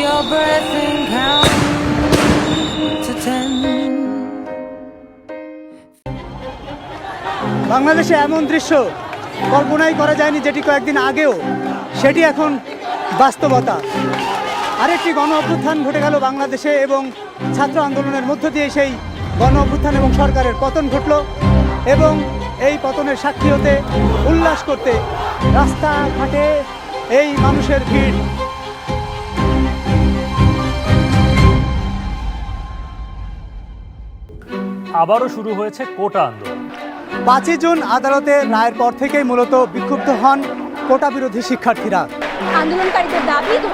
your breath and count to ten. বাংলাদেশে এমন দৃশ্য কল্পনাই করা যায়নি যেটি কয়েকদিন আগেও, সেটি এখন বাস্তবতা আরেকটি গণ অভ্যুত্থান ঘটে গেল বাংলাদেশে এবং ছাত্র আন্দোলনের মধ্য দিয়ে সেই গণ অভ্যুত্থান এবং সরকারের পতন ঘটল এবং এই পতনের সাক্ষী হতে উল্লাস করতে রাস্তাঘাটে এই মানুষের ভিড় আবারও শুরু হয়েছে কোটা আন্দোলন। পাঁচই জুন আদালতে রায়ের পর থেকেই মূলত বিক্ষুব্ধ হন কোটা বিরোধী শিক্ষার্থীরা। আন্দোলনকারীদের দাবি দু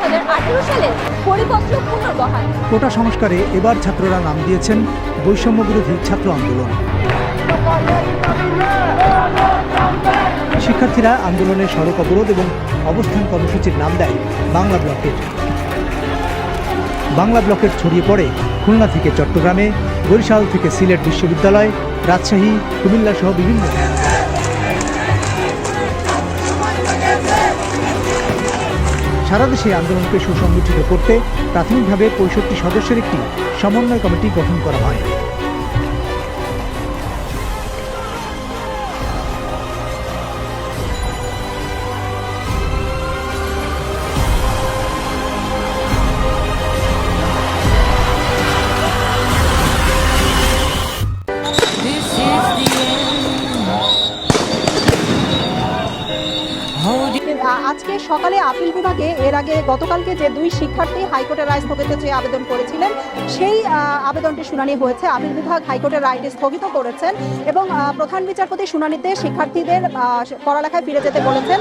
সালে পরিপত্র পুনর্বহাল। কোটা সংস্কারে এবার ছাত্ররা নাম দিয়েছেন বৈষম্য বিরোধী ছাত্র আন্দোলন। শিক্ষার্থীরা আন্দোলনের সড়ক অবরোধ এবং অবস্থান কর্মসূচির নাম দেয় বাংলা ব্লকের। বাংলা ব্লকের ছড়িয়ে পড়ে খুলনা থেকে চট্টগ্রামে, বরিশাল থেকে সিলেট বিশ্ববিদ্যালয়, রাজশাহী, কুমিল্লা সহ বিভিন্ন সারা দেশে আন্দোলনকে সুসংগঠিত করতে প্রাথমিকভাবে পঁয়ষট্টি সদস্যের একটি সমন্বয় কমিটি গঠন করা হয়। আজকে সকালে আপিল বিভাগে, এর আগে গতকালকে যে দুই শিক্ষার্থী হাইকোর্টের রায় স্থগিত চেয়ে আবেদন করেছিলেন, সেই আবেদনটি শুনানি হয়েছে। আপিল বিভাগ হাইকোর্টের রায়টি স্থগিত করেছেন এবং প্রধান বিচারপতি শুনানিতে শিক্ষার্থীদের পড়ালেখায় ফিরে যেতে বলেছেন।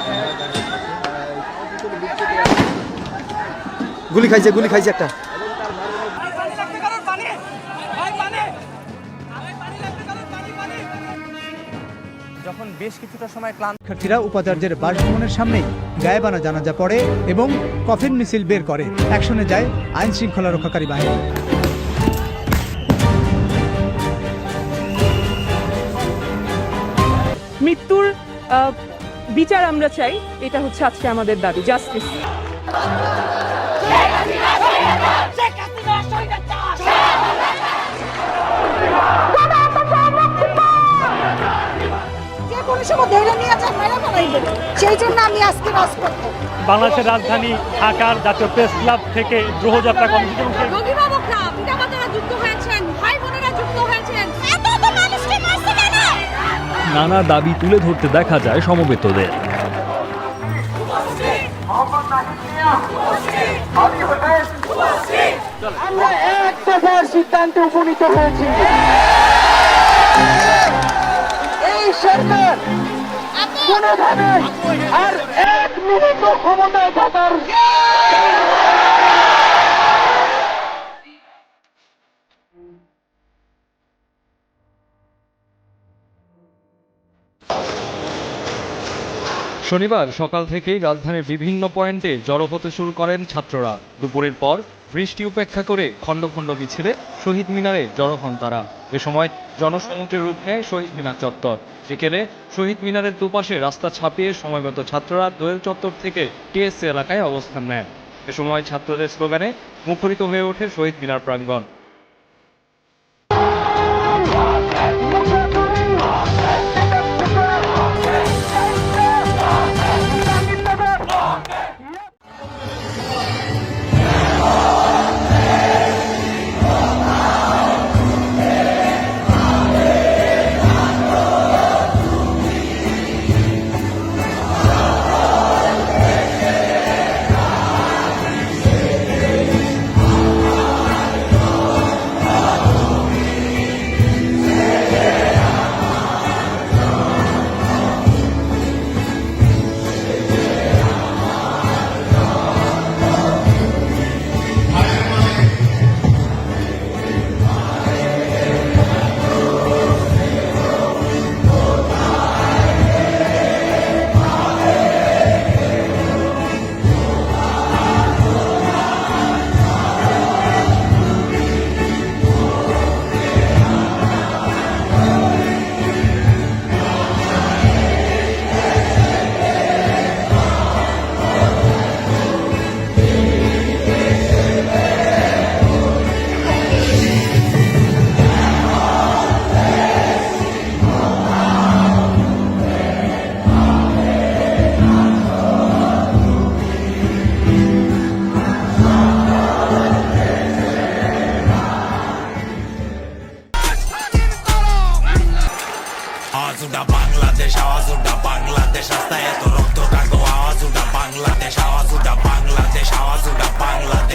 গুলি খাইছে গুলি খাইছে একটা। যখন বেশ কিছুটা সময় ক্লান্ত। শিক্ষার্থীরা উপাচার্যের বাসভবনের সামনেই গায়েবানা জানাজা পড়ে এবং কফিন মিছিল বের করে। অ্যাকশনে যায় আইন শৃঙ্খলা রক্ষাকারী বাহিনী। মৃত্যুর আহ, বিচার আমরা চাই এটা হচ্ছে আজকে আমাদের দাবি জাস্টিস সময় ধরে নিয়ে যান মেরে ফেলাইবেন সেই জন্য আমি আজকে রাজপথে বাংলাদেশের রাজধানী ঢাকার জাতীয় প্রেস ক্লাব থেকে গ্রহযাত্রা কর্মসূচি অভিভাবকরা পিতামাতারা যুক্ত হয়েছেন ভাই বোনেরা যুক্ত হয়েছেন। এত এত মানুষকে মারছে কেন? নানা দাবি তুলে ধরতে দেখা যায় সমবেতদের। আমরা এক দফার সিদ্ধান্তে উপনীত হয়েছি। এই সরকার আর এক মিনিট ক্ষমতায় থাকার শনিবার সকাল থেকেই রাজধানীর বিভিন্ন পয়েন্টে জড়ো হতে শুরু করেন ছাত্ররা। দুপুরের পর বৃষ্টি উপেক্ষা করে খণ্ড খণ্ড মিছিলে শহীদ মিনারে জড়ো হন তারা। এ সময় জনসমুদ্রের রূপ নেয় শহীদ মিনার চত্বর। বিকেলে শহীদ মিনারের দুপাশে রাস্তা ছাপিয়ে সময়মতো ছাত্ররা দোয়েল চত্বর থেকে টিএসসি এলাকায় অবস্থান নেন। এ সময় ছাত্রদের স্লোগানে মুখরিত হয়ে ওঠে শহীদ মিনার প্রাঙ্গণ।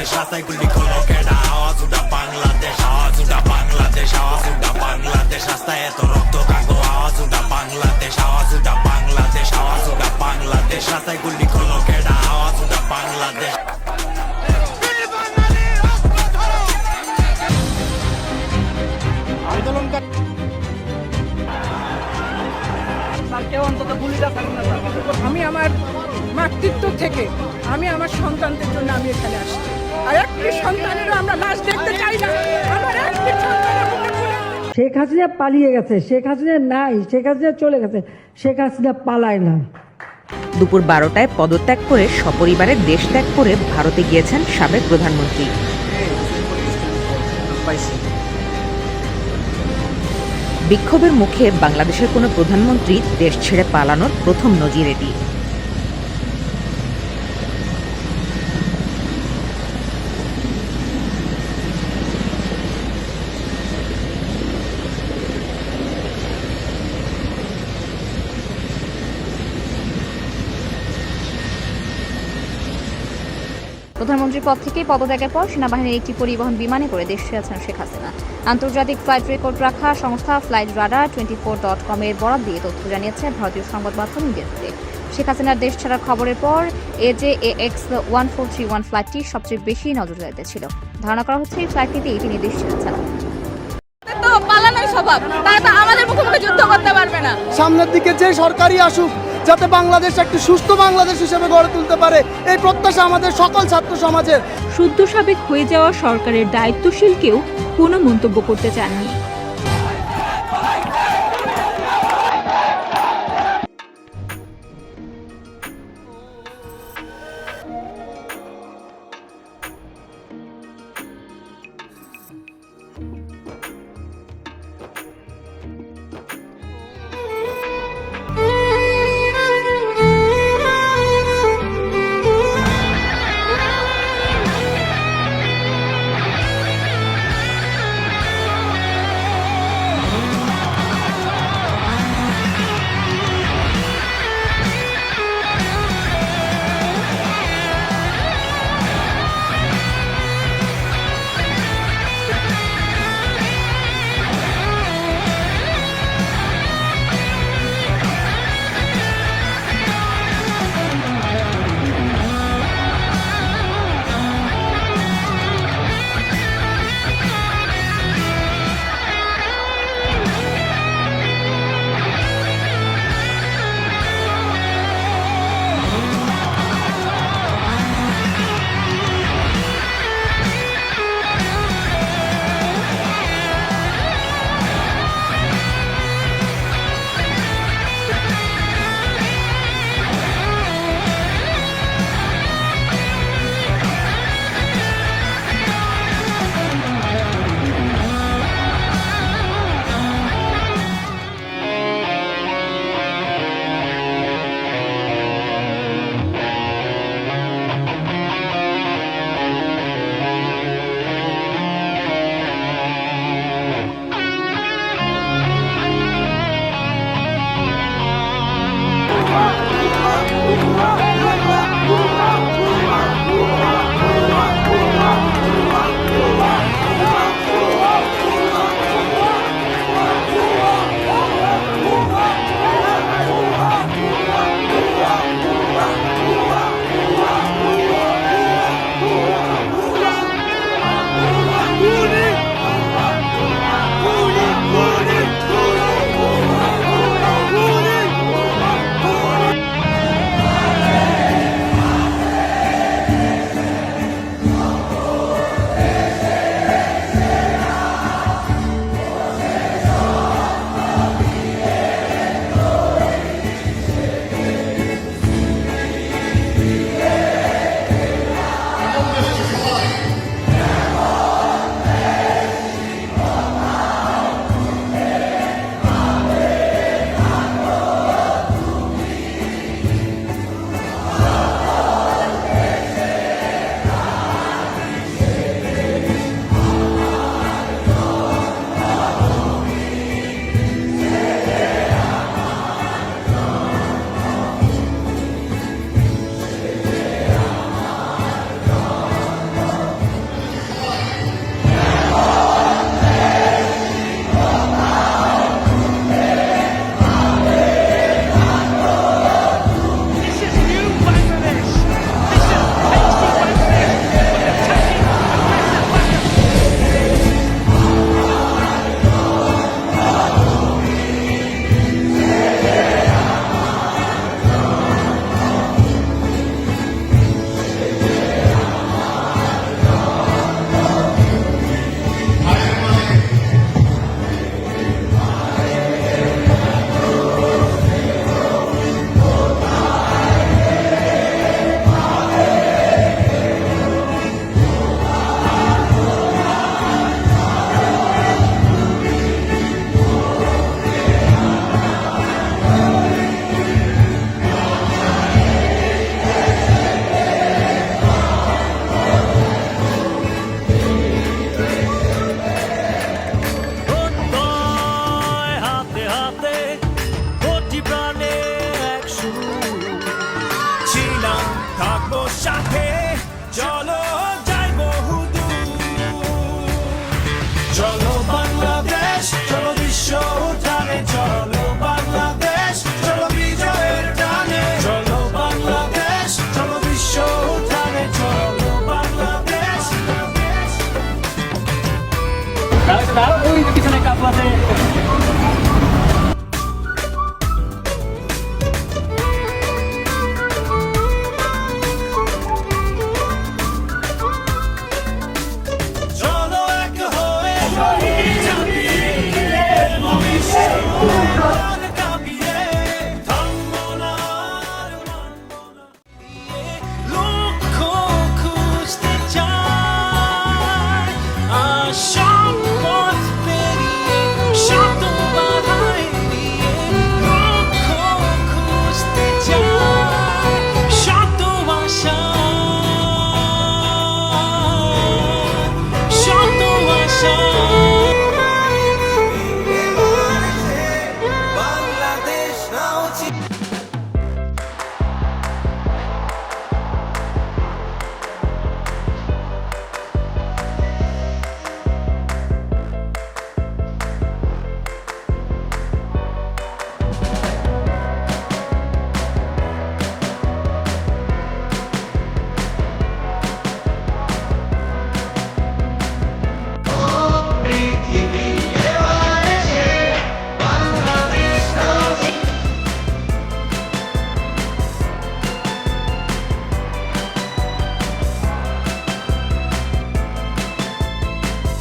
রাস্তায় গুলি করল কেডা? আওয়াজ উঠা বাংলাদেশ আওয়াজ উঠা বাংলাদেশ আওয়াজ উঠা বাংলাদেশ রাস্তায় এত রক্ত কাকো। আওয়াজ উঠা বাংলাদেশ আওয়াজ উঠা বাংলাদেশ আওয়াজ উঠা বাংলাদেশ। রাস্তায় গুলি করল কেডা আওয়াজ উঠা বাংলাদেশ আমি আমার মাতৃত্ব থেকে আমি আমার সন্তানদের জন্য আমি এখানে আসছি। আর একটি সন্তানেরও আমরা লাশ দেখতে চাই না। আমার একটি সন্তানের মুখে ফুলে শেখ হাসিনা পালিয়ে গেছে শেখ হাসিনা নাই শেখ হাসিনা চলে গেছে শেখ হাসিনা পালায় না। দুপুর বারোটায় পদত্যাগ করে সপরিবারে দেশ ত্যাগ করে ভারতে গিয়েছেন সাবেক প্রধানমন্ত্রী। বিক্ষোভের মুখে বাংলাদেশের কোনো প্রধানমন্ত্রী দেশ ছেড়ে পালানোর প্রথম নজির এটি। প্রধানমন্ত্রীর পদ থেকেই পদত্যাগের পর সেনাবাহিনীর একটি পরিবহন বিমানে করে দেশে আছেন শেখ হাসিনা। আন্তর্জাতিক ফ্লাইট রেকর্ড রাখা সংস্থা flight radar twenty four dot কমের বরাদ দিয়ে তথ্য জানিয়েছে ভারতীয় সংবাদ মাধ্যম ইন্ডিয়াতে। শেখ হাসিনার দেশ ছাড়ার খবরের পর এজে A X one four three one ফ্লাইটটি সবচেয়ে বেশি নজরদারিতে ছিল। ধারণা করা হচ্ছে এই ফ্লাইটটিতেই তিনি দেশ ছেড়েছেন তো পালানোর স্বভাব। তারা তো আমাদের মুখোমুখি যুদ্ধ করতে পারবে না। সামনের দিকে যে সরকারই আসুক যাতে বাংলাদেশ একটি সুস্থ বাংলাদেশ হিসেবে গড়ে তুলতে পারে। এই প্রত্যাশা আমাদের সকল ছাত্র সমাজের। শুদ্ধ সাবেক হয়ে যাওয়া সরকারের দায়িত্বশীল কেউ কোনো মন্তব্য করতে চাননি।